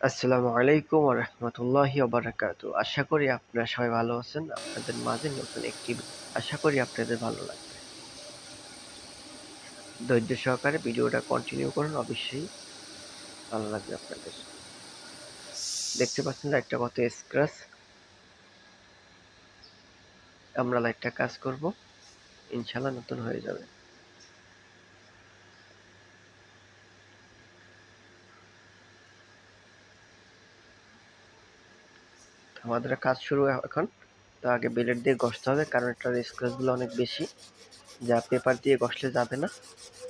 আসসালামু আলাইকুম রাহমাতুল্লাহি ওয়া বারাকাতু আশা করি আপনারা সবাই ভালো আছেন, আপনাদের মাঝে নতুন একটি আশা করি আপনাদের ভালো লাগবে। ধৈর্য সহকারে ভিডিওটা কন্টিনিউ করুন, অবশ্যই ভালো লাগবে আপনাদের। দেখতে পাচ্ছেন লাইটটা কত স্ক্র্যাচ আমরা লাইটটা কাজ করব ইনশাল্লাহ নতুন হয়ে যাবে। আমাদের কাজ শুরু এখন। তো আগে বেলেট দিয়ে ঘষতে হবে, কারণ এটার স্ক্র্যাচগুলো অনেক বেশি। যা পেপার দিয়ে ঘষলে যাবে না,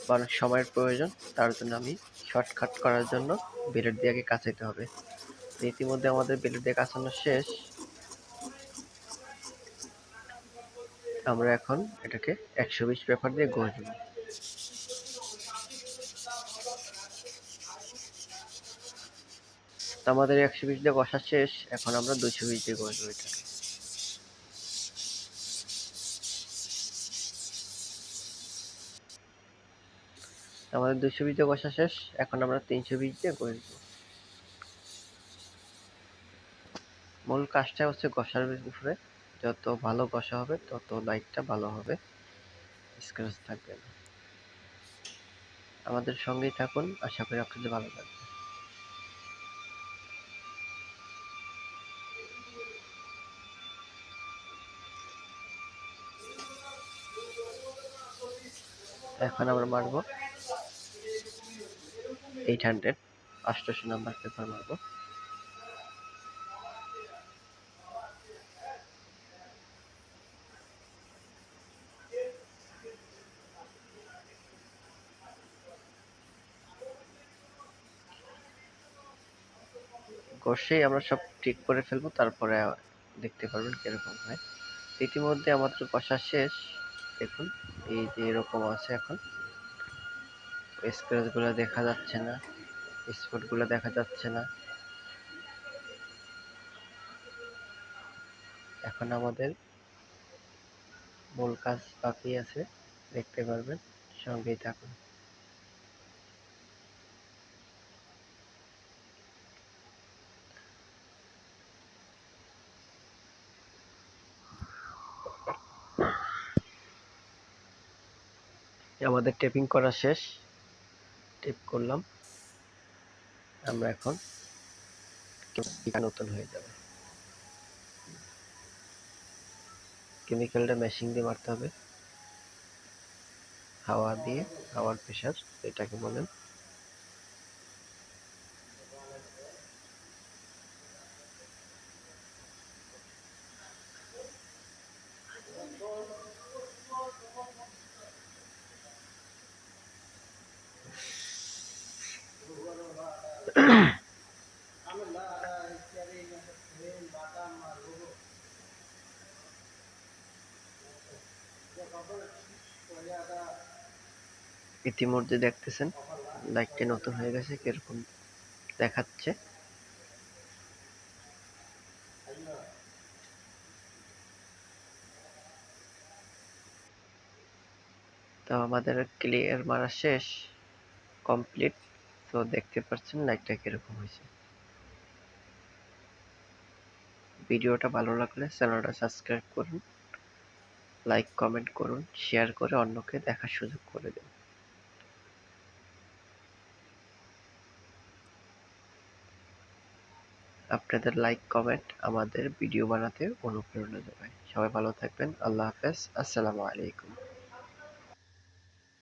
বা অনেক সময়ের প্রয়োজন। তার জন্য আমি শর্টকাট করার জন্য বেলেট দিয়ে আগে কাচাইতে হবে। ইতিমধ্যে আমাদের বেলেট দিয়ে কাচানো শেষ। আমরা এখন এটাকে একশো বিশ পেপার দিয়ে ঘষবো। আমাদের একশো বিশ দিয়ে ঘষা শেষ, এখন আমরা দুশো বিশ দিয়ে ঘষবো এটাকে আমাদের দুশো বিশ দিয়ে ঘষা শেষ, এখন আমরা তিনশো বিশ দিয়ে ঘষবো মূল কাজটা হচ্ছে ঘষার উপরে, যত ভালো ঘষা হবে, তত লাইটটা ভালো হবে। স্ক্র্যাচ থাকবে না। আমাদের সঙ্গেই থাকুন, আশা করি আপনাদের ভালো লাগবে। এখন আমরা মারব। এইট হান্ড্রেড আষ্টশো নাম্বার পেপার মারব। ঘষেই আমরা সব ঠিক করে ফেলব, তারপরে দেখতে পারবেন কীরকম হয়। ইতিমধ্যে আমাদের কষা শেষ। দেখুন, এই যে এরকম আছে এখন। স্ক্র্যাচগুলো দেখা যাচ্ছে না স্পটগুলো দেখা যাচ্ছে না। এখন আমাদের মূল কাজ বাকি আছে, দেখতে পারবেন, সঙ্গেই থাকুন। আমাদের টেপিং করা শেষ। টেপ করলাম। আমরা এখন নতুন হয়ে যাবে। কেমিক্যালটা মেশিন দিয়ে মারতে হবে। হাওয়া দিয়ে, হাওয়ার প্রেশার এটাকে বলেন ইতিমধ্যে দেখতেছেন, লাইটটা নতুন হয়ে গেছে, কীরকম দেখাচ্ছে। তো আমাদের ক্লিয়ার মারা শেষ কমপ্লিট তো দেখতে পাচ্ছেন, লাইটটা কীরকম হয়েছে। ভিডিওটা ভালো লাগলে চ্যানেলটা সাবস্ক্রাইব করুন, লাইক, কমেন্ট করুন, শেয়ার করে অন্যকে দেখার সুযোগ করে দিন। আপনাদের লাইক, কমেন্ট আমাদের ভিডিও বানাতে অনুপ্রেরণা যোগায়। সবাই ভালো থাকবেন, আল্লাহ হাফেজ, আসসালামু আলাইকুম।